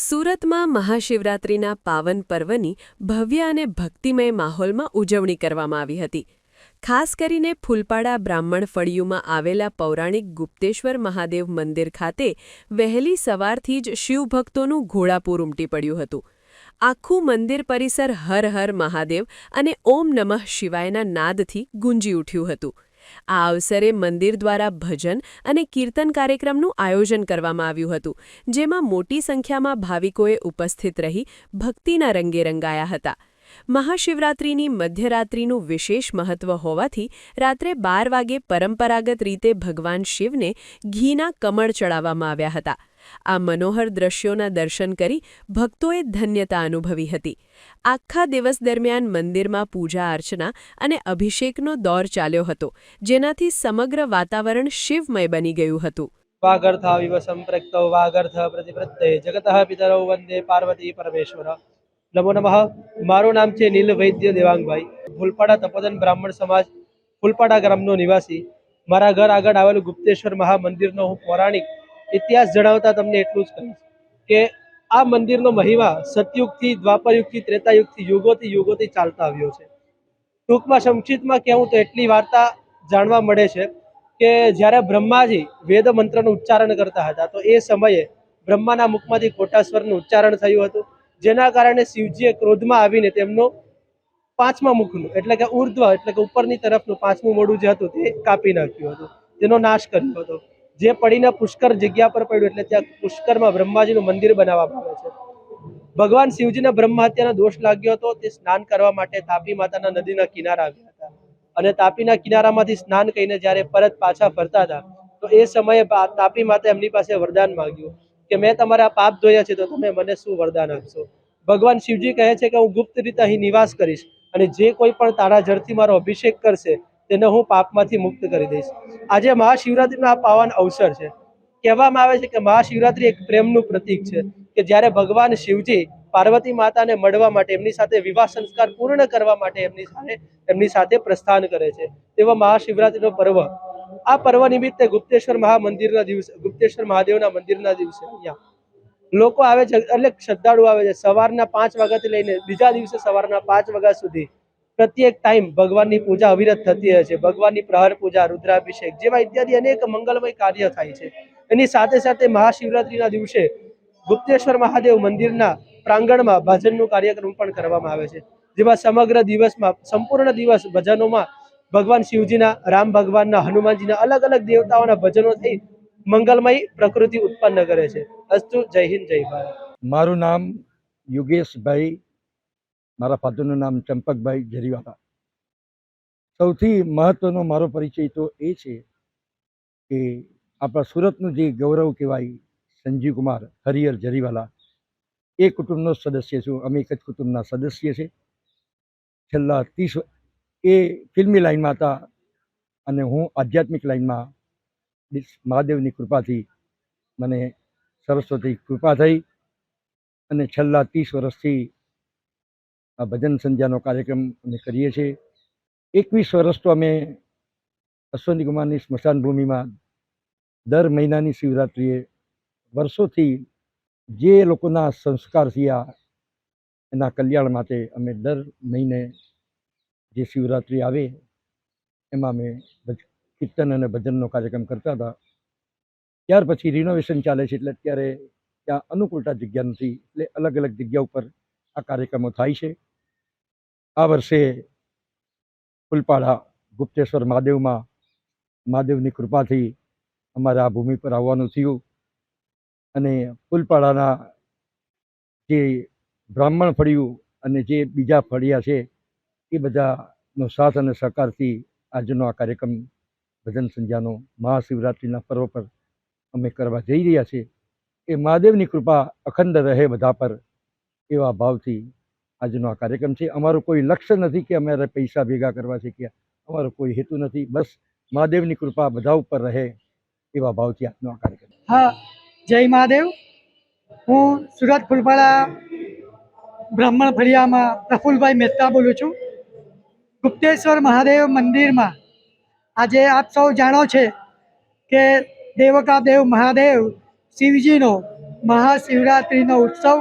સુરતમાં મહાશિવરાત્રિના પાવન પર્વની ભવ્ય અને ભક્તિમય માહોલમાં ઉજવણી કરવામાં આવી હતી. ખાસ કરીને ફૂલપાડા બ્રાહ્મણ ફળિયુમાં આવેલા પૌરાણિક ગુપ્તેશ્વર મહાદેવ મંદિર ખાતે વહેલી સવારથી જ શિવભક્તોનું ઘોડાપૂર ઉમટી પડ્યું હતું. આખું મંદિર પરિસર હર હર મહાદેવ અને ઓમ નમઃ શિવાયના નાદથી ગુંજી ઉઠ્યું હતું. આ અવસરે મંદિર દ્વારા ભજન અને કીર્તન કાર્યક્રમનું આયોજન કરવામાં આવ્યું હતું, જેમાં મોટી સંખ્યામાં ભાવિકોએ ઉપસ્થિત રહી ભક્તિના રંગે રંગાયા હતા. મહાશિવરાત્રિની મધ્યરાત્રિનું વિશેષ મહત્વ હોવાથી રાત્રે બાર વાગે પરંપરાગત રીતે ભગવાન શિવને ઘીના કમળ ચડાવવામાં આવ્યા હતા. આ મનોહર દ્રશ્યોના દર્શન કરી ભક્તોએ ધન્યતા અનુભવી હતી. આખા દિવસ દરમિયાન મંદિરમાં પૂજા અર્ચના અને અભિષેકનો દોર ચાલ્યો હતો, જેનાથી સમગ્ર વાતાવરણ શિવમય બની ગયું હતું. વાગર્થાવિવ સંપ્રક્તૌ વાગર્થ પ્રતિપ્રત્યે જગત પિતરૌ વંદે પાર્વતી પરમેશ્વર. નમો નમઃ. મારું નામ છે નીલ વૈદ્ય દેવાંગભાઈ. ફૂલપાડા તપોદન બ્રાહ્મણ સમાજ, ફૂલપાડા ગ્રામનો નિવાસી. મારા ઘર આગળ આવેલું ગુપ્તેશ્વર મહામંદિરનો હું પૌરાણિક ઇતિહાસ જણાવતા તમને એટલું જ કહીશ કે આ મંદિરનો મહિમા સતયુગથી, દ્વાપરયુગથી, ત્રેતાયુગથી, યુગોથી યુગોથી ચાલતા આવ્યો છે. ટૂંકમાં સંક્ષિપ્તમાં કહેવું તો એટલી વાર્તા જાણવા મળે છે કે જ્યારે બ્રહ્માજી વેદ મંત્રનું ઉચ્ચારણ કરતા હતા, તો એ સમયે બ્રહ્માના મુખમાંથી કોટાશ્વરનું ઉચ્ચારણ થયું હતું, જેના કારણે શિવજીએ ક્રોધમાં આવીને તેમનું પાંચમા મુખનું, એટલે કે ઉર્ધ્વ, એટલે કે ઉપરની તરફનું પાંચમું મોડું જે હતું તે કાપી નાખ્યું હતું. તેનો નાશ કર્યો હતો. જે પડીને પુષ્કર જગ્યા પર પડ્યું એટલે ત્યાં પુષ્કરમાં બ્રહ્માજીનું મંદિર બનાવવામાં આવે છે. ભગવાન શિવજીને બ્રહ્મહત્યાનો દોષ લાગ્યો હતો, તે સ્નાન કરવા માટે તાપી માતાના નદીના કિનારા આવ્યા હતા. અને તાપીના કિનારામાંથી સ્નાન કરીને જ્યારે પરત પાછા ફરતા હતા, તો એ સમયે તાપી માતા એમની પાસે વરદાન માંગ્યું કે, મેં તમારા પાપ ધોયા છે, તો તમે મને શું વરદાન આપશો? ભગવાન શિવજી કહે છે કે, હું ગુપ્ત રીતે અહીં નિવાસ કરીશ અને જે કોઈ પણ તારા જળથી મારો અભિષેક કરશે તેને હું પાપમાંથી મુક્ત કરી દઈશ. આજે મહાશિવરાત્રિનો આ પાવન અવસર છે. કહેવામાં આવે છે કે મહાશિવરાત્રી એક પ્રેમનું પ્રતીક છે કે જ્યારે ભગવાન શિવજી પાર્વતી માતાને મળવા માટે, એમની સાથે વિવાહ સંસ્કાર પૂર્ણ કરવા માટે એમની સાથે એમની સાથે પ્રસ્થાન કરે છે. તેવા મહાશિવરાત્રિનો પર્વ. આ પર્વ નિમિત્તે ગુપ્તેશ્વર મહામંદિરના દિવસે, ગુપ્તેશ્વર મહાદેવના મંદિરના દિવસે અહીંયા લોકો આવે છે, એટલે શ્રદ્ધાળુ આવે છે. સવારના પાંચ વાગ્યાથી લઈને બીજા દિવસે સવારના પાંચ વાગ્યા સુધી પ્રત્યેક ટાઈમ ભગવાનની પૂજા અવિરત થતી હોય છે. ભગવાનની પ્રહર પૂજા, રુદ્રાભિષેક જેવા ઇત્યાદિ અનેક મંગલમય કાર્ય થાય છે. એની સાથે સાથે મહાશિવરાત્રિના દિવસે ગુપ્તેશ્વર મહાદેવ મંદિરના પ્રાંગણમાં ભજનનું કાર્યક્રમ પણ કરવામાં આવે છે. જેમાં સમગ્ર દિવસમાં, સંપૂર્ણ દિવસ ભજનોમાં ભગવાન શિવજીના, રામ ભગવાનના, હનુમાનજીના અલગ અલગ દેવતાઓના ભજનો થઈ મંગલમય પ્રકૃતિ ઉત્પન્ન કરે છે. અસ્તુ જય હિન્દ, જય ભારત. મારું નામ યોગેશભાઈ મારા ફાધરનું નામ ચંપકભાઈ જરીવાલા સૌથી મહત્વનો મારો પરિચય તો એ છે કે આપણા સુરતનું જે ગૌરવ કહેવાય સંજીવ કુમાર હરિહર જરીવાલા એ કુટુંબનો સદસ્ય છું. અમે એક જ કુટુંબના સદસ્ય છે. છેલ્લા ત્રીસ એ ફિલ્મી લાઈનમાં હતા અને હું આધ્યાત્મિક લાઈનમાં મહાદેવની કૃપાથી મને સરસ્વતી કૃપા થઈ અને છેલ્લા ત્રીસ વર્ષથી ભજન સંધ્યાનો કાર્યક્રમ અમે કરીએ છીએ. એકવીસ વર્ષ તો અમે અશ્વની કુમારની સ્મશાન ભૂમિમાં દર મહિનાની શિવરાત્રિએ વર્ષોથી જે લોકોના સંસ્કાર થયા એના કલ્યાણ માટે અમે દર મહિને જે શિવરાત્રિ આવે એમાં અમે કીર્તન અને ભજનનો કાર્યક્રમ કરતા હતા. ત્યાર પછી રિનોવેશન ચાલે છે એટલે અત્યારે ત્યાં અનુકૂળતા જગ્યા નથી, એટલે અલગ અલગ જગ્યા ઉપર આ કાર્યક્રમો થાય છે. આ વર્ષે ફૂલપાડા, ગુપ્તેશ્વર મહાદેવમાં, મહાદેવની કૃપાથી અમારે આ ભૂમિ પર આવવાનું થયું. અને ફૂલપાડાના જે બ્રાહ્મણ ફળિયું અને જે બીજા ફળિયા છે, એ બધાનો સાથ અને સહકારથી આજનો આ કાર્યક્રમ ભજન સંધ્યાનો મહાશિવરાત્રિના પર્વ પર અમે કરવા જઈ રહ્યા છીએ. એ મહાદેવની કૃપા અખંડ રહે બધા પર એવા ભાવથી આજનો આ કાર્યક્રમ છે. અમારું કોઈ લક્ષ્ય નથી કે અમારે પૈસા ભેગા કરવા છે કે અમારો કોઈ હેતુ નથી. બસ મહાદેવની કૃપા બધા ઉપર રહે એવા ભાવથી આજનો આ કાર્યક્રમ. હા, જય મહાદેવ. હું સુરત ફૂલપાડા બ્રાહ્મણ ફળિયામાં પ્રફુલભાઈ મહેતા બોલું છું. ગુપ્તેશ્વર મહાદેવ મંદિરમાં આજે આપ સૌ જાણો છે કે દેવકા દેવ મહાદેવ શિવજીનો મહાશિવરાત્રિનો ઉત્સવ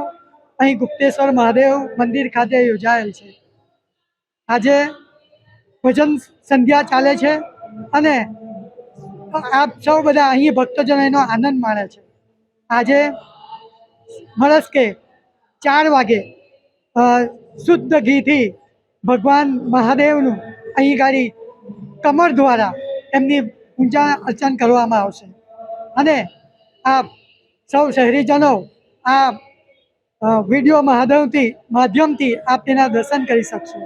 અહીં ગુપ્તેશ્વર મહાદેવ મંદિર ખાતે યોજાયેલ છે. આજે ભજન સંધ્યા ચાલે છે અને આપ સૌ બધા અહીં ભક્તજનો એનો આનંદ માણે છે. આજે મળસ કે ચાર વાગે શુદ્ધ ઘીથી ભગવાન મહાદેવનું અહીં ગાડી કમર દ્વારા એમની પૂજા અર્ચન કરવામાં આવશે. અને આપ સૌ શહેરીજનો આ વીડિયો મહાદેવથી માધ્યમથી આપ તેના દર્શન કરી શકશો.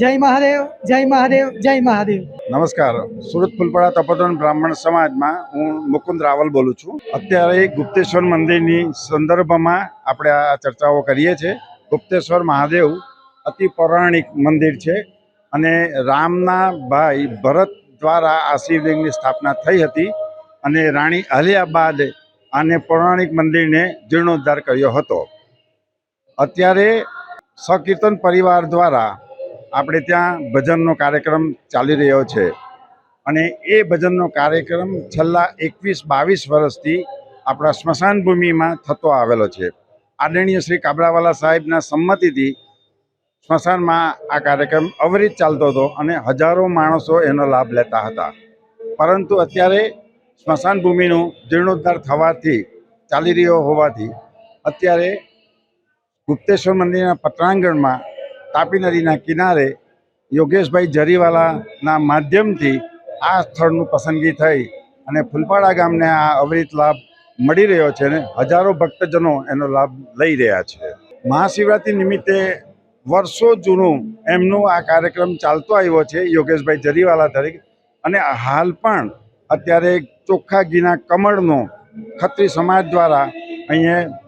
જય મહાદેવ જય મહાદેવ જય મહાદેવ. નમસ્કાર. સુરત ફૂલપાડા તપોધન બ્રાહ્મણ સમાજમાં હું મુકુંદ રાવલ બોલું છું. અત્યારે ગુપ્તેશ્વર મંદિરની સંદર્ભમાં આપણે આ ચર્ચાઓ કરીએ છીએ. ગુપ્તેશ્વર મહાદેવ અતિ પૌરાણિક મંદિર છે અને રામના ભાઈ ભરત દ્વારા આ શિવલિંગની સ્થાપના થઈ હતી અને રાણી અહલ્યા બાદ આને પૌરાણિક મંદિરને જીર્ણોદ્ધાર કર્યો હતો. અત્યારે સકીર્તન પરિવાર દ્વારા આપણે ત્યાં ભજનનો કાર્યક્રમ ચાલી રહ્યો છે. અને એ ભજનનો કાર્યક્રમ છેલ્લા એકવીસ બાવીસ વર્ષથી આપણા સ્મશાન ભૂમિમાં થતો આવેલો છે. આદરણીય શ્રી કાબરાવાલા સાહેબના સંમતિથી સ્મશાનમાં આ કાર્યક્રમ અવિરત ચાલતો હતો અને હજારો માણસો એનો લાભ લેતા હતા. પરંતુ અત્યારે સ્મશાન ભૂમિનું જીર્ણોદ્ધાર થવાથી ચાલી રહ્યો હોવાથી અત્યારે ગુપ્તેશ્વર મંદિરના પટાંગણમાં તાપી નદીના કિનારે યોગેશભાઈ જરીવાલાના માધ્યમથી આ સ્થળનું પસંદગી થઈ અને ફૂલપાડા ગામને આ અવરિત લાભ મળી રહ્યો છે અને હજારો ભક્તજનો એનો લાભ લઈ રહ્યા છે. મહાશિવરાત્રિ નિમિત્તે વર્ષો જૂનું એમનું આ કાર્યક્રમ ચાલતો આવ્યો છે યોગેશભાઈ જરીવાલા તરીકે અને હાલ પણ અત્યારે ચોખ્ખા ઘીના કમળનો ખત્રી સમાજ દ્વારા અહીંયા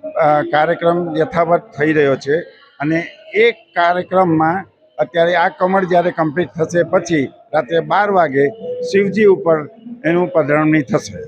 કાર્યક્રમ યથાવત થઈ રહ્યો છે અને એ કાર્યક્રમમાં અત્યારે આ કમળ જ્યારે કમ્પ્લીટ થશે પછી રાત્રે બાર વાગે શિવજી ઉપર એનું પધરામણી થશે.